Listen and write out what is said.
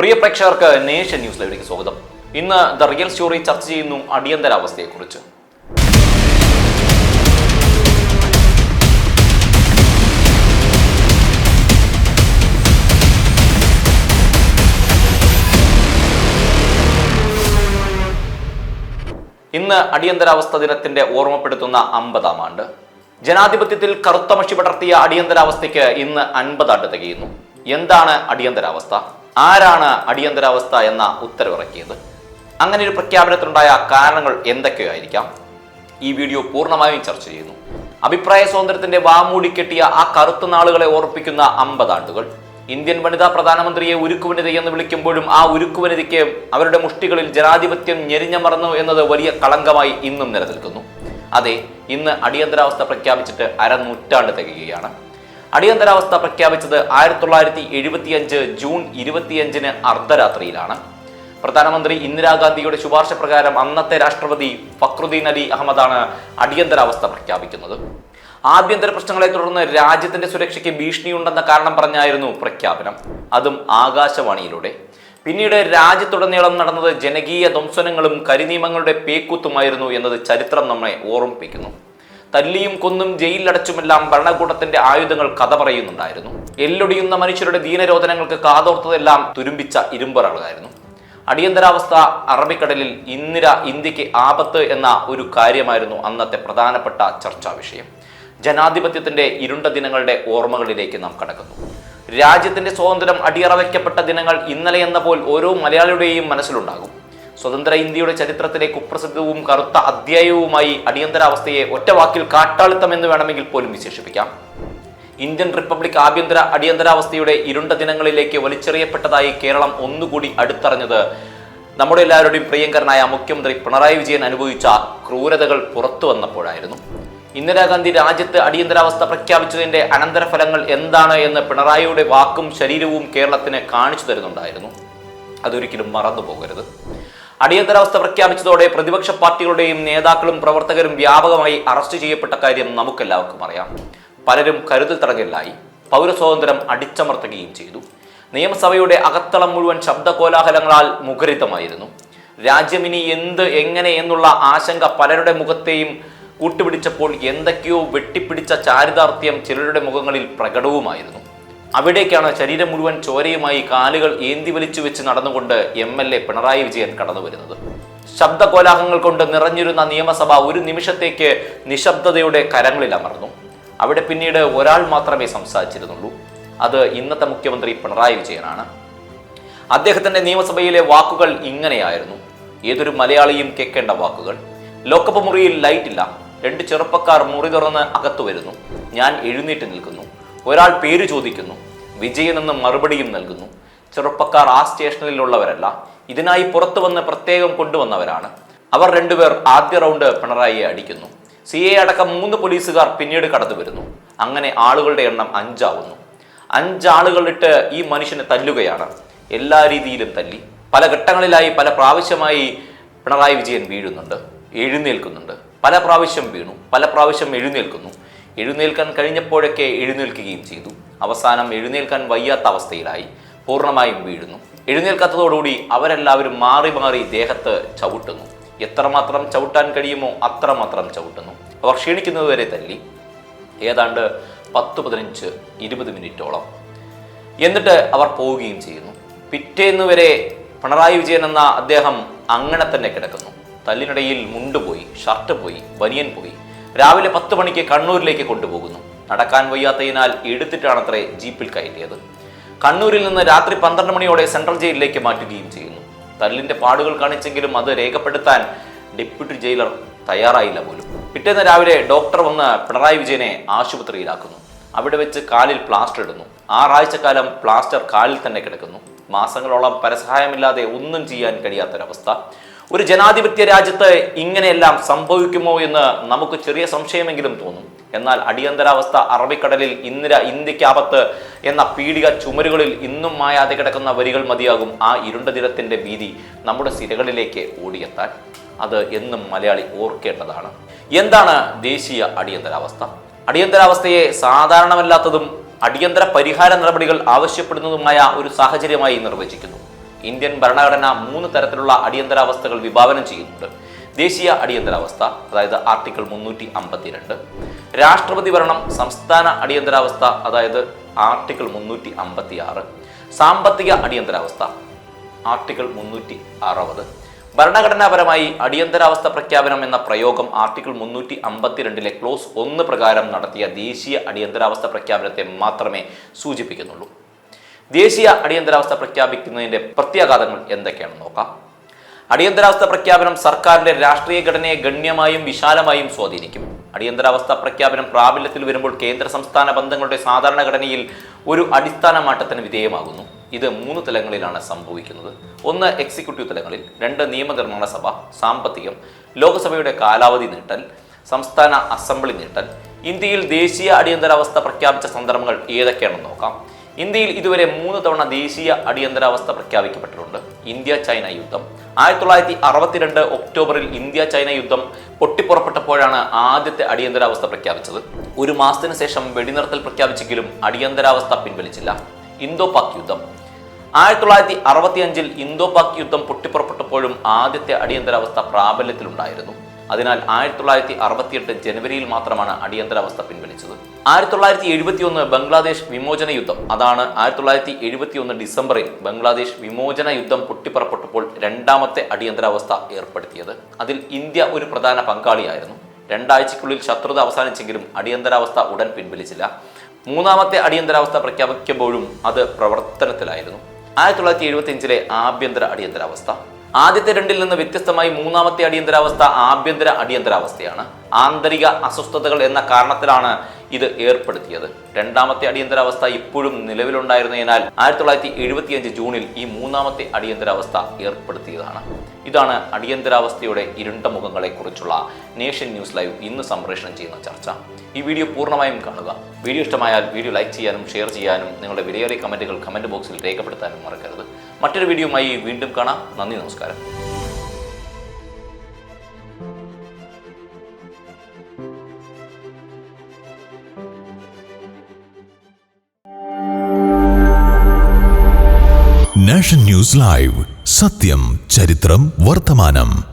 പ്രിയ പ്രേക്ഷകർക്ക് nation news ലൈവിലേക്ക് സ്വാഗതം. ഇന്ന് ദ റിയൽ സ്റ്റോറി ചർച്ച ചെയ്യുന്നു അടിയന്തരാവസ്ഥയെക്കുറിച്ച് ഇന്ന് അടിയന്തരാവസ്ഥ ദിനത്തിന്റെ ഓർമ്മപ്പെടുത്തുന്ന അമ്പതാം ആണ്ട്. ജനാധിപത്യത്തിൽ കറുത്ത മഷി പടർത്തിയ അടിയന്തരാവസ്ഥയ്ക്ക് ഇന്ന് അൻപതാണ്ട് തികയുന്നു. എന്താണ് അടിയന്തരാവസ്ഥ ആരാണ് അടിയന്തരാവസ്ഥ എന്ന ഉത്തരവിറക്കിയത്? അങ്ങനെ ഒരു പ്രഖ്യാപനത്തിനുണ്ടായ കാരണങ്ങൾ എന്തൊക്കെയായിരിക്കാം? ഈ വീഡിയോ പൂർണമായും ചർച്ച ചെയ്യുന്നു. അഭിപ്രായ സ്വാതന്ത്ര്യത്തിന്റെ വാമൂടി കെട്ടിയ ആ കറുത്ത നാളുകളെ ഓർപ്പിക്കുന്ന അമ്പതാണ്ടുകൾ ഇന്ത്യൻ വനിതാ പ്രധാനമന്ത്രിയെ ഉരുക്കുവനിത എന്ന് വിളിക്കുമ്പോഴും ആ ഉരുക്കുവനിതയ്ക്ക് അവരുടെ മുഷ്ടികളിൽ ജനാധിപത്യം ഞെരിഞ്ഞമറന്നു എന്നത് വലിയ കളങ്കമായി ഇന്നും നിലനിൽക്കുന്നു. അതെ ഇന്ന് അടിയന്തരാവസ്ഥ പ്രഖ്യാപിച്ചിട്ട് അരനൂറ്റാണ്ട് തികയുകയാണ്. അടിയന്തരാവസ്ഥ പ്രഖ്യാപിച്ചത് ആയിരത്തി തൊള്ളായിരത്തി എഴുപത്തിയഞ്ച് ജൂൺ ഇരുപത്തിയഞ്ചിന് അർദ്ധരാത്രിയിലാണ്. പ്രധാനമന്ത്രി ഇന്ദിരാഗാന്ധിയുടെ ശുപാർശ പ്രകാരം അന്നത്തെ രാഷ്ട്രപതി ഫക്രുദ്ദീൻ അലി അഹമ്മദാണ് അടിയന്തരാവസ്ഥ പ്രഖ്യാപിക്കുന്നത്. ആഭ്യന്തര പ്രശ്നങ്ങളെ തുടർന്ന് രാജ്യത്തിന്റെ സുരക്ഷയ്ക്ക് ഭീഷണിയുണ്ടെന്ന കാരണം പറഞ്ഞായിരുന്നു പ്രഖ്യാപനം. അതും ആകാശവാണിയിലൂടെ. പിന്നീട് രാജ്യത്തുടനീളം നടന്നത് ജനകീയ ധ്വംസനങ്ങളും കരിനിയമങ്ങളുടെ പേക്കൂത്തുമായിരുന്നു എന്നത് ചരിത്രം നമ്മെ ഓർമ്മിപ്പിക്കുന്നു. തല്ലിയും കൊന്നും ജയിലിലടച്ചുമെല്ലാം ഭരണകൂടത്തിന്റെ ആയുധങ്ങൾ കഥ പറയുന്നുണ്ടായിരുന്നു. എല്ലൊടിയുന്ന മനുഷ്യരുടെ ദീനരോധനങ്ങൾക്ക് കാതോർത്തതെല്ലാം തുരുമ്പിച്ച ഇരുമ്പറകളായിരുന്നു. അടിയന്തരാവസ്ഥ അറബിക്കടലിൽ ഇന്ദിര ഇന്ത്യയ്ക്ക് ആപത്ത് എന്ന ഒരു കാര്യമായിരുന്നു അന്നത്തെ പ്രധാനപ്പെട്ട ചർച്ചാ വിഷയം. ജനാധിപത്യത്തിന്റെ ഇരുണ്ട ദിനങ്ങളുടെ ഓർമ്മകളിലേക്ക് നാം കടക്കുന്നു. രാജ്യത്തിന്റെ സ്വാതന്ത്ര്യം അടിയറവയ്ക്കപ്പെട്ട ദിനങ്ങൾ ഇന്നലെ എന്ന പോൽ ഓരോ മലയാളിയുടെയും മനസ്സിലുണ്ടാകും. സ്വതന്ത്ര ഇന്ത്യയുടെ ചരിത്രത്തിലെ കുപ്രസിദ്ധവും കറുത്ത അധ്യായവുമായി അടിയന്തരാവസ്ഥയെ ഒറ്റവാക്കിൽ കാട്ടാളിത്തം എന്ന് വേണമെങ്കിൽ പോലും വിശേഷിപ്പിക്കാം. ഇന്ത്യൻ റിപ്പബ്ലിക് ആഭ്യന്തര അടിയന്തരാവസ്ഥയുടെ ഇരുണ്ട ദിനങ്ങളിലേക്ക് വലിച്ചെറിയപ്പെട്ടതായി കേരളം ഒന്നുകൂടി അടുത്തറിഞ്ഞത് നമ്മുടെ എല്ലാവരുടെയും പ്രിയങ്കരനായ മുഖ്യമന്ത്രി പിണറായി വിജയൻ അനുഭവിച്ച ക്രൂരതകൾ പുറത്തു വന്നപ്പോഴായിരുന്നു. ഇന്ദിരാഗാന്ധി രാജ്യത്ത് അടിയന്തരാവസ്ഥ പ്രഖ്യാപിച്ചതിന്റെ അനന്തരഫലങ്ങൾ എന്താണ് എന്ന് പിണറായിയുടെ വാക്കും ശരീരവും കേരളത്തിന് കാണിച്ചു തരുന്നുണ്ടായിരുന്നു. അതൊരിക്കലും മറന്നു പോകരുത് അടിയന്തരാവസ്ഥ പ്രഖ്യാപിച്ചതോടെ പ്രതിപക്ഷ പാർട്ടികളുടെയും നേതാക്കളും പ്രവർത്തകരും വ്യാപകമായി അറസ്റ്റ് ചെയ്യപ്പെട്ട കാര്യം നമുക്കെല്ലാവർക്കും അറിയാം. പലരും കരുതൽ തടങ്കലിലായി. പൗരസ്വാതന്ത്ര്യം അടിച്ചമർത്തുകയും ചെയ്തു. നിയമസഭയുടെ അകത്തളം മുഴുവൻ ശബ്ദകോലാഹലങ്ങളാൽ മുഖരിതമായിരുന്നു. രാജ്യമിനി എന്ത് എങ്ങനെ എന്നുള്ള ആശങ്ക പലരുടെ മുഖത്തെയും കൂട്ടുപിടിച്ചപ്പോൾ എന്തൊക്കെയോ വെട്ടിപ്പിടിച്ച ചാരിതാർത്ഥ്യം ചിലരുടെ മുഖങ്ങളിൽ പ്രകടവുമായിരുന്നു. അവിടേക്കാണ് ശരീരം മുഴുവൻ ചോരയുമായി കാലുകൾ ഏന്തി വലിച്ചു വെച്ച് നടന്നുകൊണ്ട് M L A Pinarayi Vijayan കടന്നു വരുന്നത്. ശബ്ദ കോലാഹങ്ങൾ കൊണ്ട് നിറഞ്ഞിരുന്ന നിയമസഭ ഒരു നിമിഷത്തേക്ക് നിശബ്ദതയുടെ കരങ്ങളിൽ അമർന്നു. അവിടെ പിന്നീട് ഒരാൾ മാത്രമേ സംസാരിച്ചിരുന്നുള്ളൂ. അത് ഇന്നത്തെ മുഖ്യമന്ത്രി പിണറായി വിജയനാണ്. അദ്ദേഹത്തിന്റെ നിയമസഭയിലെ വാക്കുകൾ ഇങ്ങനെയായിരുന്നു. ഏതൊരു മലയാളിയും കേൾക്കേണ്ട വാക്കുകൾ. ലോക്കപ്പ് മുറിയിൽ ലൈറ്റില്ല രണ്ട് ചെറുപ്പക്കാർ മുറി തുറന്ന് അകത്തു വരുന്നു. ഞാൻ എഴുന്നേറ്റ് നിൽക്കുന്നു. ഒരാൾ പേര് ചോദിക്കുന്നു. വിജയൻ എന്ന മറുപടിയും നൽകുന്നു. ചെറുപ്പക്കാർ ആ സ്റ്റേഷനിലുള്ളവരല്ല. ഇതിനായി പുറത്തു വന്ന് പ്രത്യേകം കൊണ്ടുവന്നവരാണ്. അവർ രണ്ടുപേർ ആദ്യ റൗണ്ട് പിണറായിയെ അടിക്കുന്നു. സി എ അടക്കം മൂന്ന് പോലീസുകാർ പിന്നീട് കടന്നു വരുന്നു. അങ്ങനെ ആളുകളുടെ എണ്ണം അഞ്ചാവുന്നു. അഞ്ചാളുകളിട്ട് ഈ മനുഷ്യനെ തല്ലുകയാണ്. എല്ലാ രീതിയിലും തല്ലി. പല ഘട്ടങ്ങളിലായി പല പ്രാവശ്യമായി പിണറായി വിജയൻ വീഴുന്നുണ്ട്. എഴുന്നേൽക്കുന്നുണ്ട്. പല പ്രാവശ്യം വീണു. പല പ്രാവശ്യം എഴുന്നേൽക്കുന്നു. എഴുന്നേൽക്കാൻ കഴിഞ്ഞപ്പോഴൊക്കെ എഴുന്നേൽക്കുകയും ചെയ്തു. അവസാനം എഴുന്നേൽക്കാൻ വയ്യാത്ത അവസ്ഥയിലായി. പൂർണമായും വീഴുന്നു. എഴുന്നേൽക്കാത്തതോടുകൂടി അവരെല്ലാവരും മാറി മാറി ദേഹത്ത് ചവിട്ടുന്നു. എത്രമാത്രം ചവിട്ടാൻ കഴിയുമോ അത്രമാത്രം ചവിട്ടുന്നു. അവർ ക്ഷീണിക്കുന്നതുവരെ തല്ലി. ഏതാണ്ട് പത്ത് പതിനഞ്ച് ഇരുപത് മിനിറ്റോളം. എന്നിട്ട് അവർ പോവുകയും ചെയ്യുന്നു. പിറ്റേന്ന് വരെ പിണറായി വിജയൻ എന്ന അദ്ദേഹം അങ്ങനെ തന്നെ കിടക്കുന്നു. തല്ലിനിടയിൽ മുണ്ട് പോയി ഷർട്ട് പോയി ബനിയൻ പോയി. രാവിലെ പത്ത് മണിക്ക് കണ്ണൂരിലേക്ക് കൊണ്ടുപോകുന്നു. നടക്കാൻ വയ്യാത്തതിനാൽ എടുത്തിട്ടാണത്രേ ജീപ്പിൽ കയറ്റിയത്. കണ്ണൂരിൽ നിന്ന് രാത്രി പന്ത്രണ്ട് മണിയോടെ സെൻട്രൽ ജയിലിലേക്ക് മാറ്റുകയും ചെയ്യുന്നു. തല്ലിന്റെ പാടുകൾ കാണിച്ചെങ്കിലും അത് രേഖപ്പെടുത്താൻ ഡെപ്യൂട്ടി ജയിലർ തയ്യാറായില്ല പോലും. പിറ്റേന്ന് രാവിലെ ഡോക്ടർ വന്ന് പിണറായി വിജയനെ ആശുപത്രിയിലാക്കുന്നു. അവിടെ വെച്ച് കാലിൽ പ്ലാസ്റ്റർ ഇടുന്നു. ആറാഴ്ചക്കാലം പ്ലാസ്റ്റർ കാലിൽ തന്നെ കിടക്കുന്നു. മാസങ്ങളോളം പരസഹായമില്ലാതെ ഒന്നും ചെയ്യാൻ കഴിയാത്തൊരവസ്ഥ. ഒരു ജനാധിപത്യ രാജ്യത്ത് ഇങ്ങനെയെല്ലാം സംഭവിക്കുമോ എന്ന് നമുക്ക് ചെറിയ സംശയമെങ്കിലും തോന്നും. എന്നാൽ അടിയന്തരാവസ്ഥ അറബിക്കടലിൽ ഇന്ദിര ഇന്ത്യക്കാപത്ത് എന്ന പീഡിക ചുമരുകളിൽ ഇന്നും മായാതെ കിടക്കുന്ന വരികൾ മതിയാകും ആ ഇരുണ്ട ദിനത്തിന്റെ ഭീതി നമ്മുടെ സിരകളിലേക്ക് ഓടിയെത്താൻ. അത് എന്നും മലയാളി ഓർക്കേണ്ടതാണ്. എന്താണ് ദേശീയ അടിയന്തരാവസ്ഥ? അടിയന്തരാവസ്ഥയെ സാധാരണമല്ലാത്തതും അടിയന്തര പരിഹാര നടപടികൾ ആവശ്യപ്പെടുന്നതുമായ ഒരു സാഹചര്യമായി നിർവചിക്കുന്നു. ഇന്ത്യൻ ഭരണഘടന മൂന്ന് തരത്തിലുള്ള അടിയന്തരാവസ്ഥകൾ വിഭാവനം ചെയ്യുന്നുണ്ട്. ദേശീയ അടിയന്തരാവസ്ഥ അതായത് ആർട്ടിക്കിൾ മുന്നൂറ്റി അമ്പത്തിരണ്ട് രാഷ്ട്രപതി ഭരണം സംസ്ഥാന അടിയന്തരാവസ്ഥ അതായത് ആർട്ടിക്കിൾ മുന്നൂറ്റി അമ്പത്തി ആറ് സാമ്പത്തിക അടിയന്തരാവസ്ഥ ആർട്ടിക്കിൾ മുന്നൂറ്റി അറുപത് ഭരണഘടനാപരമായി അടിയന്തരാവസ്ഥ പ്രഖ്യാപനം എന്ന പ്രയോഗം ആർട്ടിക്കിൾ മുന്നൂറ്റി അമ്പത്തിരണ്ടിലെ ക്ലോസ് ഒന്ന് പ്രകാരം നടത്തിയ ദേശീയ അടിയന്തരാവസ്ഥ പ്രഖ്യാപനത്തെ മാത്രമേ സൂചിപ്പിക്കുന്നുള്ളൂ. ദേശീയ അടിയന്തരാവസ്ഥ പ്രഖ്യാപിക്കുന്നതിന്റെ പ്രത്യാഘാതങ്ങൾ എന്തൊക്കെയാണ് നോക്കാം. അടിയന്തരാവസ്ഥ പ്രഖ്യാപനം സർക്കാരിന്റെ രാഷ്ട്രീയ ഘടനയെ ഗണ്യമായും വിശാലമായും സ്വാധീനിക്കും. അടിയന്തരാവസ്ഥ പ്രഖ്യാപനം പ്രാബല്യത്തിൽ വരുമ്പോൾ കേന്ദ്ര സംസ്ഥാന ബന്ധങ്ങളുടെ സാധാരണ ഘടനയിൽ ഒരു അടിസ്ഥാന മാറ്റത്തിന് വിധേയമാകുന്നു. ഇത് മൂന്ന് തലങ്ങളിലാണ് സംഭവിക്കുന്നത്. ഒന്ന് എക്സിക്യൂട്ടീവ് തലങ്ങളിൽ രണ്ട് നിയമനിർമ്മാണ സഭ സാമ്പത്തികം ലോക്സഭയുടെ കാലാവധി നീട്ടൽ സംസ്ഥാന അസംബ്ലി നീട്ടൽ. ഇന്ത്യയിൽ ദേശീയ അടിയന്തരാവസ്ഥ പ്രഖ്യാപിച്ച സന്ദർഭങ്ങൾ ഏതൊക്കെയാണെന്ന് നോക്കാം. ഇന്ത്യയിൽ ഇതുവരെ മൂന്ന് തവണ ദേശീയ അടിയന്തരാവസ്ഥ പ്രഖ്യാപിക്കപ്പെട്ടിട്ടുണ്ട്. ഇന്ത്യ ചൈന യുദ്ധം. ആയിരത്തി തൊള്ളായിരത്തി അറുപത്തിരണ്ട് ഒക്ടോബറിൽ ഇന്ത്യ ചൈന യുദ്ധം പൊട്ടിപ്പുറപ്പെട്ടപ്പോഴാണ് ആദ്യത്തെ അടിയന്തരാവസ്ഥ പ്രഖ്യാപിച്ചത്. ഒരു മാസത്തിന് ശേഷം വെടിനിർത്തൽ പ്രഖ്യാപിച്ചെങ്കിലും അടിയന്തരാവസ്ഥ പിൻവലിച്ചില്ല. ഇന്തോ പാക് യുദ്ധം. ആയിരത്തി തൊള്ളായിരത്തി അറുപത്തിയഞ്ചിൽ ഇന്തോ പാക് യുദ്ധം പൊട്ടിപ്പുറപ്പെട്ടപ്പോഴും ആദ്യത്തെ അടിയന്തരാവസ്ഥ പ്രാബല്യത്തിലുണ്ടായിരുന്നു. അതിനാൽ ആയിരത്തി തൊള്ളായിരത്തി അറുപത്തിയെട്ട് ജനുവരിയിൽ മാത്രമാണ് അടിയന്തരാവസ്ഥ പിൻവലിച്ചത്. ആയിരത്തി തൊള്ളായിരത്തി എഴുപത്തിയൊന്ന് ബംഗ്ലാദേശ് വിമോചന യുദ്ധം. അതാണ് ആയിരത്തി തൊള്ളായിരത്തി എഴുപത്തിയൊന്ന് ഡിസംബറിൽ ബംഗ്ലാദേശ് വിമോചന യുദ്ധം പൊട്ടിപ്പുറപ്പെട്ടപ്പോൾ രണ്ടാമത്തെ അടിയന്തരാവസ്ഥ ഏർപ്പെടുത്തിയത്. അതിൽ ഇന്ത്യ ഒരു പ്രധാന പങ്കാളിയായിരുന്നു. രണ്ടാഴ്ചയ്ക്കുള്ളിൽ ശത്രുത അവസാനിച്ചെങ്കിലും അടിയന്തരാവസ്ഥ ഉടൻ പിൻവലിച്ചില്ല. മൂന്നാമത്തെ അടിയന്തരാവസ്ഥ പ്രഖ്യാപിക്കുമ്പോഴും അത് പ്രവർത്തനത്തിലായിരുന്നു. ആയിരത്തി തൊള്ളായിരത്തി എഴുപത്തി അഞ്ചിലെ ആഭ്യന്തര അടിയന്തരാവസ്ഥ. ആദ്യത്തെ രണ്ടിൽ നിന്ന് വ്യത്യസ്തമായി മൂന്നാമത്തെ അടിയന്തരാവസ്ഥ ആഭ്യന്തര അടിയന്തരാവസ്ഥയാണ്. ആന്തരിക അസ്വസ്ഥതകൾ എന്ന കാരണത്തിലാണ് ഇത് ഏർപ്പെടുത്തിയത്. രണ്ടാമത്തെ അടിയന്തരാവസ്ഥ ഇപ്പോഴും നിലവിലുണ്ടായിരുന്നതിനാൽ ആയിരത്തി തൊള്ളായിരത്തി എഴുപത്തിയഞ്ച് ജൂണിൽ ഈ മൂന്നാമത്തെ അടിയന്തരാവസ്ഥ ഏർപ്പെടുത്തിയതാണ്. ഇതാണ് അടിയന്തരാവസ്ഥയുടെ ഇരുണ്ട മുഖങ്ങളെക്കുറിച്ചുള്ള നേഷൻ ന്യൂസ് ലൈവ് ഇന്ന് സംപ്രേഷണം ചെയ്യുന്ന ചർച്ച. ഈ വീഡിയോ പൂർണമായും കാണുക. വീഡിയോ ഇഷ്ടമായാൽ വീഡിയോ ലൈക്ക് ചെയ്യാനും ഷെയർ ചെയ്യാനും നിങ്ങളുടെ വിലയേറിയ കമന്റുകൾ കമന്റ് ബോക്സിൽ രേഖപ്പെടുത്താനും മറക്കരുത്. മറ്റൊരു വീഡിയോയുമായി വീണ്ടും കാണാം. നന്ദി നമസ്കാരം. Nation news live. സത്യം ചരിത്രം വർത്തമാനം.